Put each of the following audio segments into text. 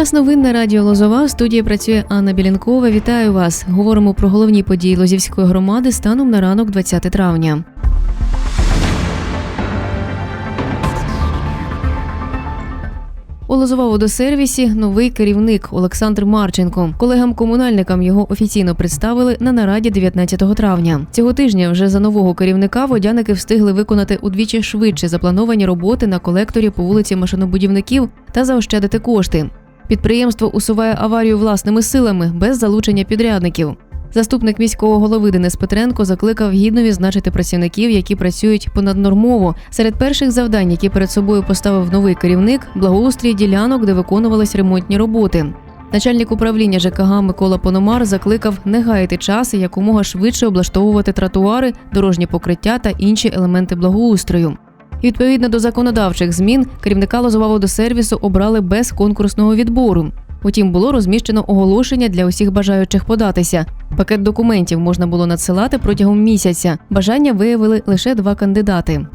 Час новин на радіо Лозова. В студії працює Анна Білянкова. Вітаю вас. Говоримо про головні події Лозівської громади станом на ранок 20 травня. У Лозова водосервісі новий керівник Олександр Марченко. Колегам-комунальникам його офіційно представили на нараді 19 травня. Цього тижня вже за нового керівника водяники встигли виконати удвічі швидше заплановані роботи на колекторі по вулиці машинобудівників та заощадити кошти. Підприємство усуває аварію власними силами без залучення підрядників. Заступник міського голови Денис Петренко закликав гідно відзначити працівників, які працюють понаднормово. Серед перших завдань, які перед собою поставив новий керівник, благоустрій ділянок, де виконувались ремонтні роботи. Начальник управління ЖКГ Микола Пономар закликав не гаяти час і якомога швидше облаштовувати тротуари, дорожні покриття та інші елементи благоустрою. І Відповідно до законодавчих змін, керівника Лозова водосервісу обрали без конкурсного відбору. Утім, було розміщено оголошення для усіх бажаючих податися. Пакет документів можна було надсилати протягом місяця. Бажання виявили лише два кандидати.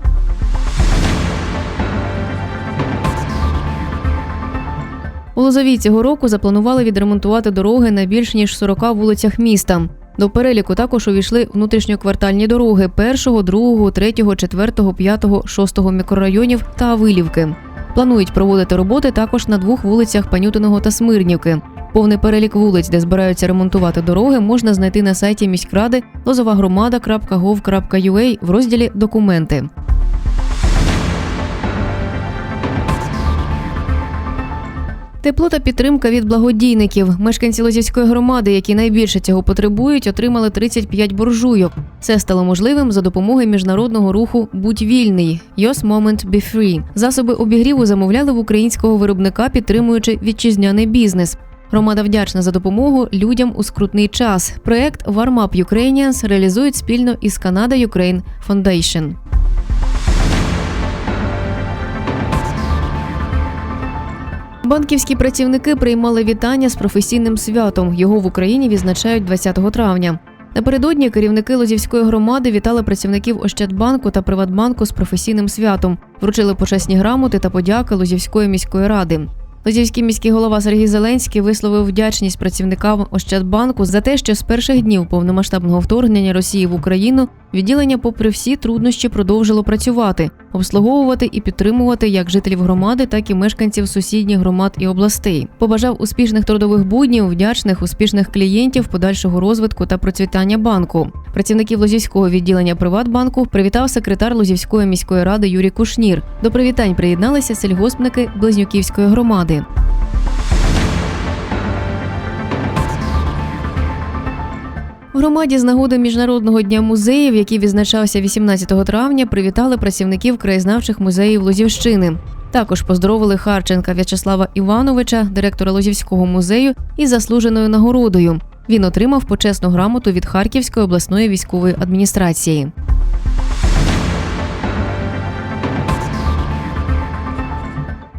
У Лозовій цього року запланували відремонтувати дороги на більш ніж 40 вулицях міста. До переліку також увійшли внутрішньоквартальні дороги першого, другого, третього, четвертого, п'ятого, шостого мікрорайонів та Авилівки. Планують проводити роботи також на двох вулицях Панютиного та Смирнівки. Повний перелік вулиць, де збираються ремонтувати дороги, можна знайти на сайті міськради lozovagромада.gov.ua в розділі Документи. Тепло та підтримка від благодійників. Мешканці Лозівської громади, які найбільше цього потребують, отримали 35 буржуйок. Це стало можливим за допомогою міжнародного руху Будь вільний Your Moment Be Free. Засоби обігріву замовляли в українського виробника, підтримуючи вітчизняний бізнес. Громада вдячна за допомогу людям у скрутний час. Проект Warm Up Ukrainians реалізують спільно із Canada Ukraine Foundation. Банківські працівники приймали вітання з професійним святом. Його в Україні відзначають 20 травня. Напередодні керівники Лозівської громади вітали працівників Ощадбанку та Приватбанку з професійним святом, вручили почесні грамоти та подяки Лозівської міської ради. Лозівський міський голова Сергій Зеленський висловив вдячність працівникам Ощадбанку за те, що з перших днів повномасштабного вторгнення Росії в Україну відділення, попри всі труднощі, продовжило працювати, обслуговувати і підтримувати як жителів громади, так і мешканців сусідніх громад і областей. Побажав успішних трудових буднів, вдячних, успішних клієнтів, подальшого розвитку та процвітання банку. Працівників Лозівського відділення Приватбанку привітав секретар Лозівської міської ради Юрій Кушнір. До привітань приєдналися сільгоспники Близнюківської громади. В громаді з нагоди міжнародного дня музеїв, який відзначався 18 травня, привітали працівників краєзнавчих музеїв Лозівщини. Також поздоровили Харченка В'ячеслава Івановича, директора Лозівського музею, із заслуженою нагородою. Він отримав почесну грамоту від Харківської обласної військової адміністрації.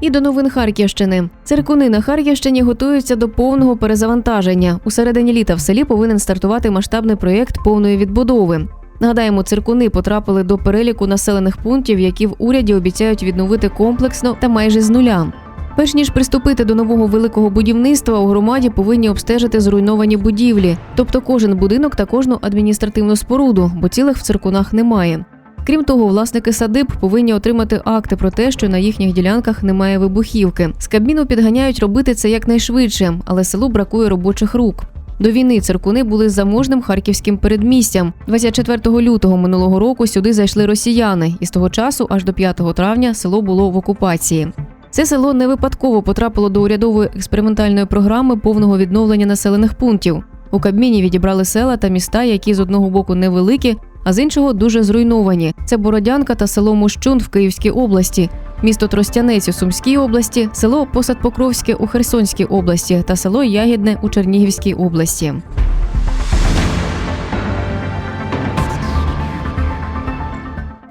І до новин Харківщини. Циркуни на Харківщині готуються до повного перезавантаження. У середині літа в селі повинен стартувати масштабний проєкт повної відбудови. Нагадаємо, циркуни потрапили до переліку населених пунктів, які в уряді обіцяють відновити комплексно та майже з нуля. Перш ніж приступити до нового великого будівництва, у громаді повинні обстежити зруйновані будівлі, тобто кожен будинок та кожну адміністративну споруду, бо цілих в циркунах немає. Крім того, власники садиб повинні отримати акти про те, що на їхніх ділянках немає вибухівки. З Кабміну підганяють робити це якнайшвидше, але селу бракує робочих рук. До війни циркуни були заможним харківським передмістям. 24 лютого минулого року сюди зайшли росіяни, і з того часу, аж до 5 травня, село було в окупації. Це село не випадково потрапило до урядової експериментальної програми повного відновлення населених пунктів. У Кабміні відібрали села та міста, які з одного боку невеликі, а з іншого дуже зруйновані. Це Бородянка та село Мощун в Київській області, місто Тростянець у Сумській області, село Посадпокровське у Херсонській області та село Ягідне у Чернігівській області.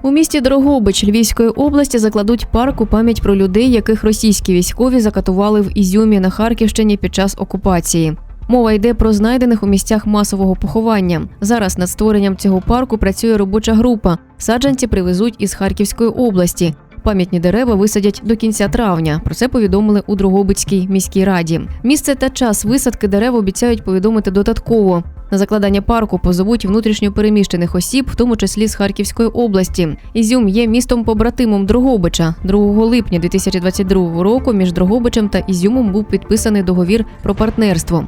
У місті Дрогобич Львівської області закладуть парк у пам'ять про людей, яких російські військові закатували в Ізюмі на Харківщині під час окупації. Мова йде про знайдених у місцях масового поховання. Зараз над створенням цього парку працює робоча група. Саджанці привезуть із Харківської області. Пам'ятні дерева висадять до кінця травня. Про це повідомили у Дрогобицькій міській раді. Місце та час висадки дерев обіцяють повідомити додатково. На закладання парку позовуть внутрішньо переміщених осіб, в тому числі з Харківської області. Ізюм є містом побратимом Дрогобича. 2 липня 2022 року між Дрогобичем та Ізюмом був підписаний договір про партнерство,